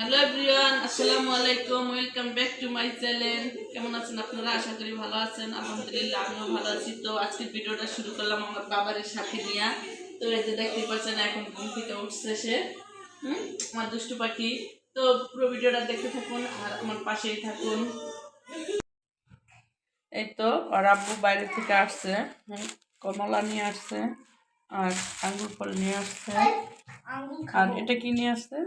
Hello everyone আসসালামু আলাইকুম welcome back to my channel কেমন আছেন আপনারা? আশা করি ভালো আছেন। আলহামদুলিল্লাহ, আমিও ভালো আছি। তো আজকের ভিডিওটা শুরু করলাম আমার বাবার সাথে নিয়ে। তো এই যে দেখতে পাচ্ছেন, এখন ঘুম থেকে উঠছে সে। হুম? আমার দুষ্টু পাখি। তো পুরো ভিডিওটা দেখতে থাকুন আর আমার পাশেই থাকুন। এই তো, আর আব্বু বাইরে থেকে আসছে। কমলা নিয়ে আসছে। আর আঙ্গুর ফল নিয়ে আসছে। আর এটা কি নিয়ে আসছে?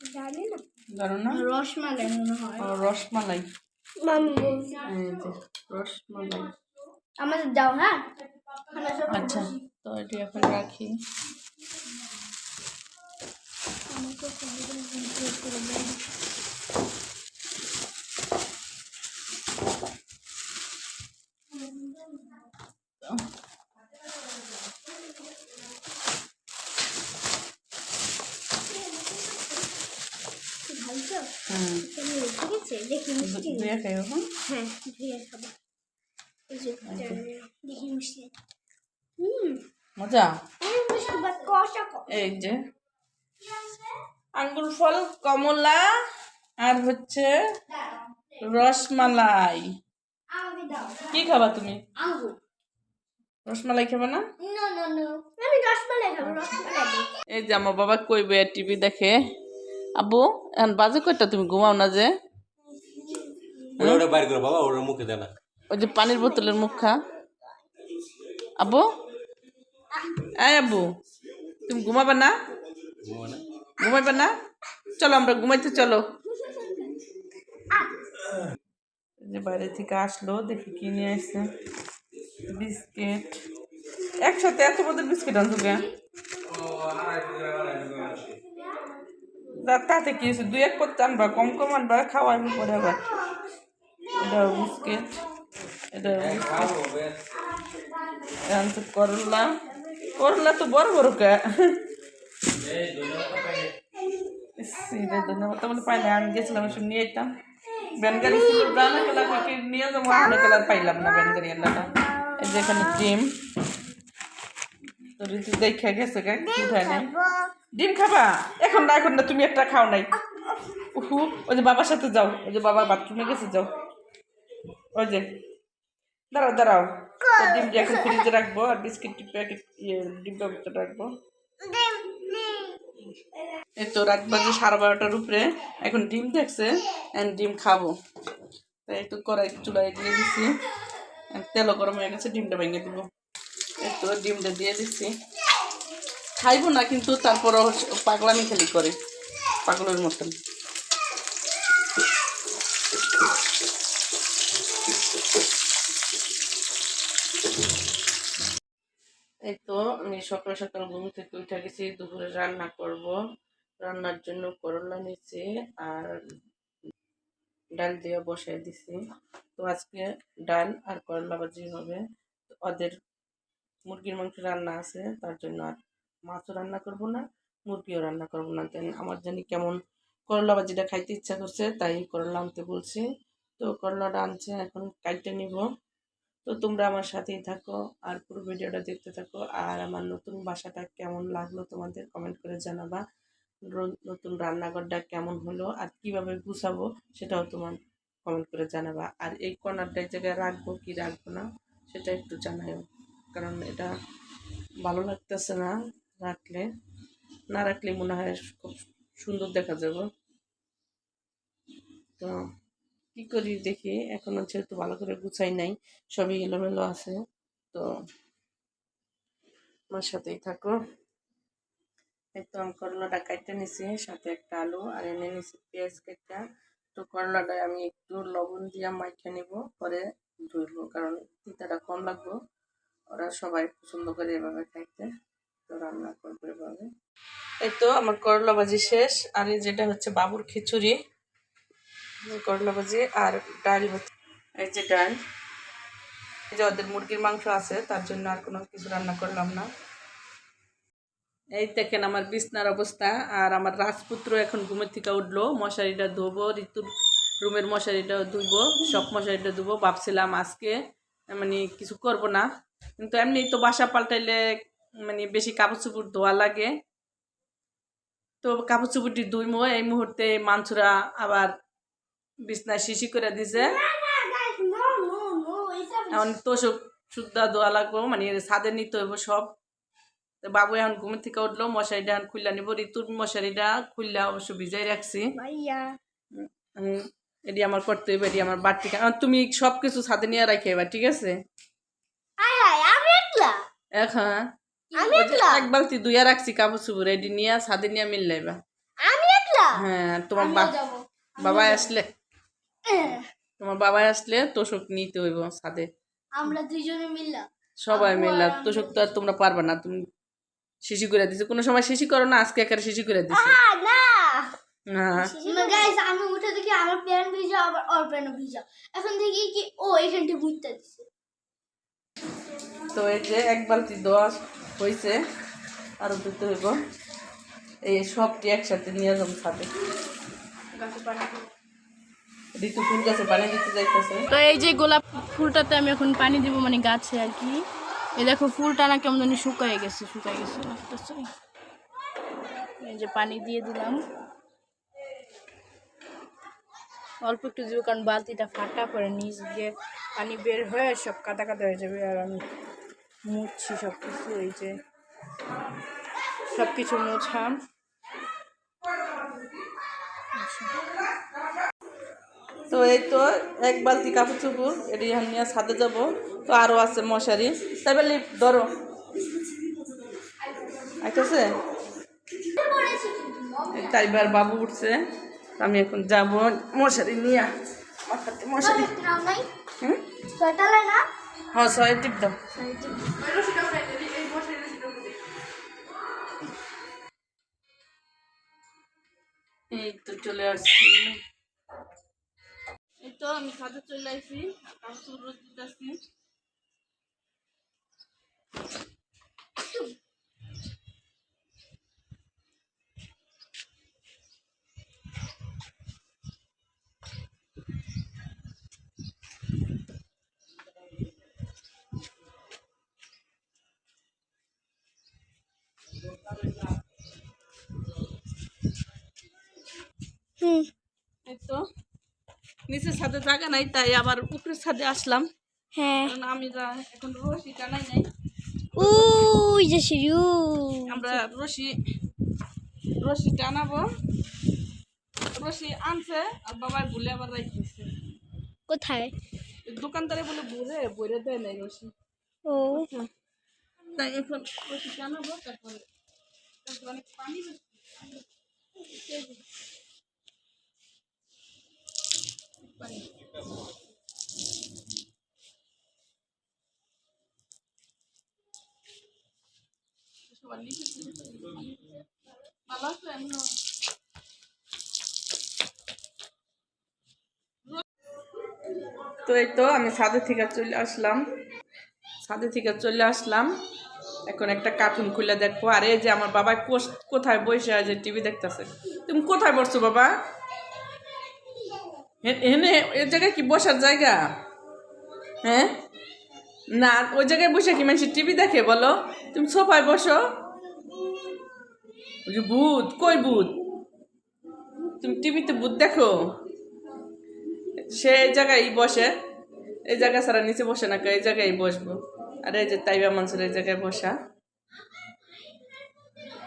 জানি না। জানো না? রসমালাই মনে হয়। ও, রসমালাই। মামি বলছে এই যে রসমালাই। আমাদের দাও হ্যাঁ? আচ্ছা তো এটি এখন রাখি। আমাকে সবাই ভিডিও করে দেন। ভালো তো? হুম তুমি ঠিক আছে খাইও হ্যাঁ? হ্যাঁ ধুয়ে খাব। হুম মজা? এই যে আঙ্গুর ফল কমলা আর হচ্ছে রসমালাই। কি খাবা তুমি? রসমালাই খাবে না। এই যে আমার বাবা কইবে টিভি দেখে। এখন বাজে কয়টা? তুমি ঘুমাও না যে। ওটা বাইর করো বাবা ওরা মুখে দেয় না। ওই যে পানির বোতলের মুখ খা। আব্বু? এই আব্বু তুমি ঘুমাবে না? ঘুমো না। ঘুমাইবে না? চলো আমরা ঘুমাইতে চলো। যে বাইরে থেকে আসলো দেখি কি নিয়ে আসছে। বিস্কিট। একসাথে এত বড় বিস্কিট আনছো কে তা- তাতে কি দুই এক করতে আনবা কম কম আনবা খাওয়ার পরে আবার। এটা বিস্কিট এটা করলা করলা তো বড় বড় কে? পাইলে আমি গেছিলাম নিয়ে যেতাম যাব? পাইলাম না ব্যানগাড়ি আল্লাহটা এই যে এখানে ডিম। গেছে উঠায় নাই ডিম খাবা। এখন না এখন না তুমি একটা খাও নাই। উহু ওই যে বাবার সাথে যাও। ওই যে বাবা বাথরুমে গেছে যাও। ওই যে দাঁড়াও। দাঁড়াও ডিমটি এখন ফ্রিজে রাখব আর বিস্কিট প্যাকেট ইয়ে ডিব্বা ভিতরে রাখব। এই তো রাত বাজে সাড়ে বারোটার উপরে। এখন ডিম দেখছে and ডিম খাব। তাই একটু কড়াই চুলায় দিয়ে and তেলও গরম হয়ে গেছে ডিমটা ভেঙে দিব। এই তো ডিমটা দিয়ে দিচ্ছি খাইবো না কিন্তু তারপরও পাগলামি খেলি করে। পাগলের মতন এই তো আমি সকাল সকাল ঘুম থেকে উঠে গেছি, দুপুরে রান্না করব। রান্নার জন্য করলা নিচ্ছি আর ডাল দিয়ে বসাই দিছি। তো আজকে ডাল আর করলা ভাজি হবে। ওদের মুরগির মাংস রান্না আছে, তার জন্য আর মাছও রান্না করব না, মুরগিও রান্না করব না। দেন আমার জানি কেমন করলা ভাজিটা খাইতে ইচ্ছা করছে, তাই করলা আনতে বলছি। তো করলাটা আনছে, এখন কাটতে নিব। তো তোমরা আমার সাথেই থাকো আর পুরো ভিডিওটা দেখতে থাকো। আর আমার নতুন বাসাটা কেমন লাগল তোমাদের কমেন্ট করে জানাবা। নতুন রান্নাঘরটা কেমন হলো আর কীভাবে গুছাবো সেটাও তোমার কমেন্ট করে জানাবা। আর এই কর্নারটা জায়গায় রাখব কি রাখব না সেটা একটু জানাইও। কারণ এটা ভালো লাগতেছে না রাখলে। না রাখলে মনে হয় খুব সুন্দর দেখা যাবে। তো কি করি দেখি, এখনও যেহেতু ভালো করে গুছাই নাই, সবই এলোমেলো আছে, তো আমার সাথেই থাকো। এই তো আমি করলাটা কাটতে নিছি, সাথে একটা আলু, আর এনে নিছি পেঁয়াজ কাটটা তো করলাটা আমি একটু লবণ দিয়ে মাইখে নিব, পরে ধুইবো কারণ তিতাটা কম লাগবো। ওরা সবাই পছন্দ করে এভাবে খাইতে, তো রান্না করব এভাবে। এই তো আমার করলা ভাজি শেষ, আর যেটা হচ্ছে বাবুর খিচুড়ি করলা ভাজি আর ডাল এই যে ডাল। এই যে ওদের মুরগির মাংস আছে, তার জন্য আর কোনো কিছু রান্না করলাম না। এই দেখেন আমার বিছনার অবস্থা, আর আমার রাজপুত্র এখন ঘুমের থেকে উঠল। মশারিটা ধোবো, ঋতুর রুমের মশারিটা ধুবো সব মশারিটা ধুবো। ভাবছিলাম আজকে মানে কিছু করব না। কিন্তু এমনি তো বাসা পাল্টাইলে মানে বেশি কাপড় চুপড় ধোয়া লাগে। তো কাপড় চুপুটি ধুইমো, এই মুহূর্তে মানসুরা আবার বিছনায় শিশি করে দিছে। এখন তোষক সুদ্ধা দোয়া লাগবো মানে ছাদে নিতে হইব সব। তো বাবু এখন ঘুম থেকে উঠল মশারিটা এখন খুললা নিব ঋতুর মশারিটা খুললা অবশ্য ভিজাই রাখছি। এটি আমার করতে হইবে এটি আমার বাড়তি তুমি সব কিছু ছাদে নিয়ে রাখি এবার ঠিক আছে? হাই হাই আমি একলা? এখন আমি ওই যে একলা এক বালতি দুইয়া রাখছি কাপড় চুপুর এটি নিয়ে ছাদে নিয়ে মিললাইবা হ্যাঁ তোমার বাবা আসলে তোমার বাবা আসলে তোষক নিতে হইব ছাদে। আমরা দুইজনে মিললাম। সবাই মিললা তোষক তো আর তোমরা পারবা না। তুমি শিশি করে দিছে। কোনো সময় শিশি করো না আজকে একারে শিশি করে দিছে। না! গাইস আমি উঠে দেখি আমার প্যান ভিজা আবার ওর প্যান ভিজা। এখন দেখি কি ও এখানটা ঘুরতে দিচ্ছে তো এই যে এক বালতি দোয়া হয়েছে আরও দিতে হইব। এই সবটি একসাথে নিয়ে যাব ছাদে। তো এই যে গোলাপ ফুলটাতে আমি এখন পানি দিব মানে গাছে আর কি। এই দেখো ফুলটা না কেমন জানি শুকায় গেছে শুকায় গেছে। এই যে পানি দিয়ে দিলাম। অল্প একটু দিব, কারণ বালতিটা ফাটা পরে নিচ দিয়ে পানি বের হয়ে সব কাদা কাদা হয়ে যাবে আর আমি মুছছি সব কিছু এই যে সব কিছু মুছাম তো এই তো, এক বালতি কাপড় চুপুর এটি নিয়ে ছাদে যাব। তো আরও আছে মশারি। তাই বলি, ধরো। আইতেছে? তাইবার বাবু উঠছে। আমি এখন যাব মশারি নিয়ে। মশারি। হ্যাঁ সবাই টিপ দাও। এই তো চলে আসছি। তো আমি ছাদে চলে আসছি কাপড় রোদ দিতেছি। হুম। এই তো। নিচের ছাদে জায়গা নাই তাই আবার উপরের ছাদে আসলাম। হ্যাঁ। আমি যা এখন রশি টানাই নাই। যে আমরা রশি রশি টানাবো। রশি আনছে আর বাবার ভুলে আবার রাখতেছে কোথায়? দোকানদারে বলে বইরে দেয় নাই রশি। ও। তাই এখন রশি টানাবো তারপরে তারপরে অনেক পানি তো এই তো আমি ছাদে থেকে চলে আসলাম। ছাদে থেকে চলে আসলাম। এখন একটা কার্টুন খুলে দেখব। আর যে আমার বাবা কোথায় বসে আছে টিভি দেখতেছে। তুমি কোথায় বসছো বাবা? হে- হেনে এ জায়গায় কি বসার জায়গা? হ্যাঁ? না, ওই জায়গায় বসে কি মানুষ টিভি দেখে বলো? তুমি সোফায় বসো। ভূত, কই ভূত? তুমি টিভিতে ভূত দেখো। সে এই জায়গায় বসে। এই জায়গা ছাড়া নিচে বসে না, এই জায়গায় বসবো। আর এই যে তাইবা মানুষের এই জায়গায় বসা।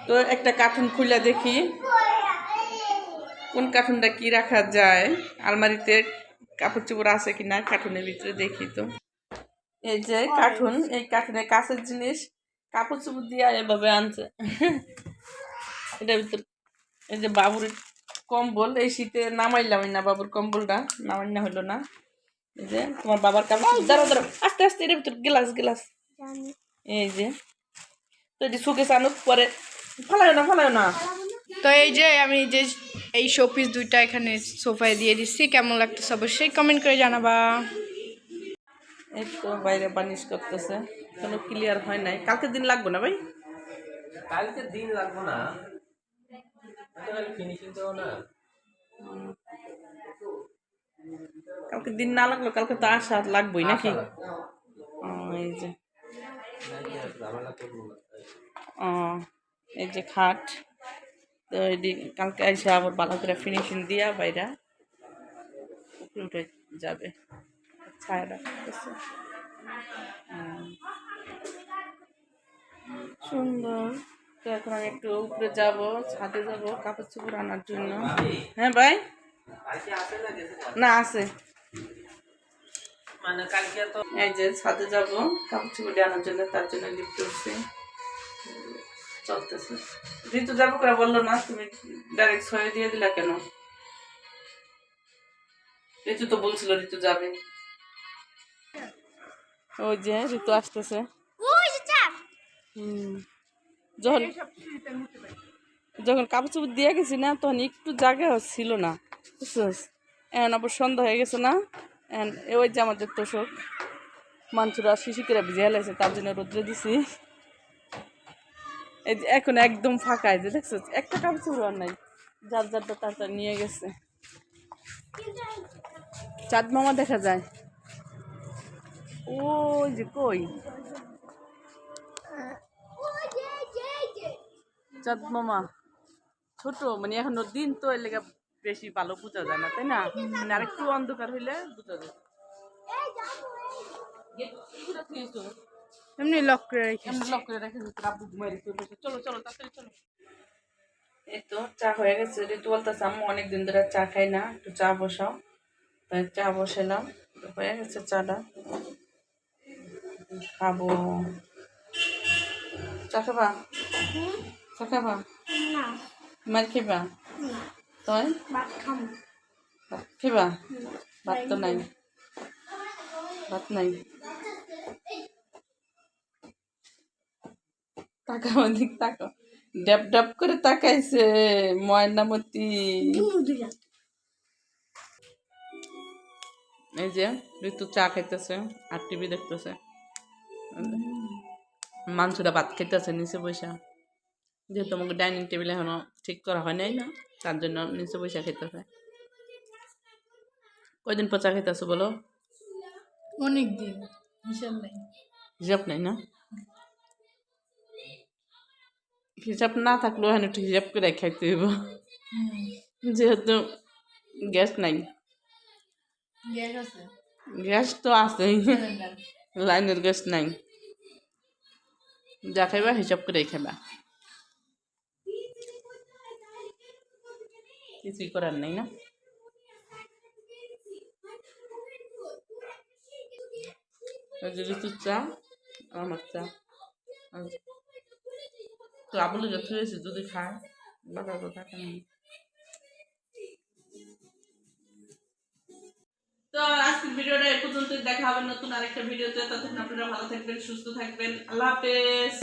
তো একটা কার্টুন খুলে দেখি। কোন কার্টুনটা কি রাখা যায়? আলমারিতে কাপড় চোপড় আছে কিনা কার্টুনের ভিতরে দেখি তো। এই যে কার্টুন এই কার্টুনের কাছের জিনিস কাপড় চোপড় দিয়ে এভাবে আনছে। এটার ভিতর এই যে বাবুর কম্বল এই শীতে নামাইলাম না বাবুর কম্বলটা নামাই না হইল না। এই যে তোমার বাবার কাপড় দাঁড়ো দাঁড়ো আস্তে আস্তে এটার ভিতর গেলাস গেলাস। এই যে তো এটি শুকে আনুক পরে ফেলায় না ফেলায় না? তো এই যে আমি যে এই শোপিস দুইটা এখানে সোফায় দিয়ে দিচ্ছি কেমন লাগতেছে অবশ্যই কমেন্ট করে জানাবা। এই তো বাইরে বানিশ করতেছে কোনো ক্লিয়ার হয় নাই। কালকে দিন লাগবে না ভাই? কালকে দিন লাগবো না। ফিনিশিং দেবো না। কালকে দিন না লাগল কালকে তো আসা লাগবেই নাকি? এই যে। ও এই যে খাট। তো এটি কালকে এসে আবার ভালো করে ফিনিশিং দিয়া বাইরা উপরে উঠে যাবে। ছায়া রাখতেছে হুম। সুন্দর। তো এখন আমি একটু উপরে যাব ছাদে যাব কাপড় চোপড় আনার জন্য। হ্যাঁ ভাই? না আছে। মানে কালকে তো এই যে ছাদে যাব কাপড় চোপড় আনার জন্য তার জন্য লিফট উঠছে চলতেছে। ঋতু যাব করে বলল না তুমি ডাইরেক্ট ছয় দিয়ে দিলা কেন? ঋতু তো বলছিল ঋতু যাবে। ওই যে ঋতু আসতেছে। যখন যখন কাপড় চোপড় দিয়ে গেছি না তখন একটু জায়গা ছিল না। বুঝছিস? এখন আবার সন্ধ্যা হয়ে গেছে না। এখন এ ওই যে আমাদের তোষক মাংসরা শিশি করে ভিজে হেলাইছে তার জন্য রোদ্রে দিছি। এই যে এখন একদম ফাঁকা যে দেখছ, একটা কাপড় আর নাই। যার যারটা তার তার নিয়ে গেছে। চাঁদ মামা দেখা যায়। ওই যে কই? চাঁদ মামা। ছোট মানে এখনও দিন তো এর লেগে বেশি ভালো বোঝা যায় না, তাই না? মানে আরেকটু অন্ধকার হইলে বোঝা যায়। এমনি লক করে রেখে এমনি লক করে রেখে দিতে আব্বু ঘুমাই চলো চলো তাড়াতাড়ি চলো। এই তো চা হয়ে গেছে ঋতু বলতেছে আম্মু অনেকদিন ধরে চা খাই না একটু চা বসাও। তাই চা বসালাম তো হয়ে গেছে চাটা। খাব। চা খাবা? চা খাবা? না। মার খেবা? তাই ভাত খাব ভাত খেবা? ভাত তো নাই। ভাত নাই। তাকাও দিক তাকাও। ডাব ডাব করে তাকাইছে ময়নামতি। এই যে ঋতু চা খাইতেছে আর টিভি দেখতেছে। মাংসটা ভাত খাইতেছে নিচে বসে যেহেতু আমাকে ডাইনিং টেবিল এখনও ঠিক করা হয় নাই না তার জন্য নিচে বসে খাইতেছে। কয়দিন পর চা খাইতেছে বলো? অনেক দিন হিসাব নেই। হিসাব নাই না? হিসাব না থাকলেও এখানে একটু হিসাব করে খাইতে হইব। যেহেতু গ্যাস নাই। গ্যাস আছে? তো আছেই লাইনের গ্যাস নাই। যা খাইবা হিসাব করে খাইবা। কিছুই করার নেই না। ওই যে ঋতুর চা আমার চা। যত হয়েছে যদি খায় বাবা তো থাকে তো আজকের ভিডিওটা এ পর্যন্ত দেখা হবে নতুন আরেকটা ভিডিওতে। ততক্ষণ আপনারা ভালো থাকবেন, সুস্থ থাকবেন। আল্লাহ হাফেজ।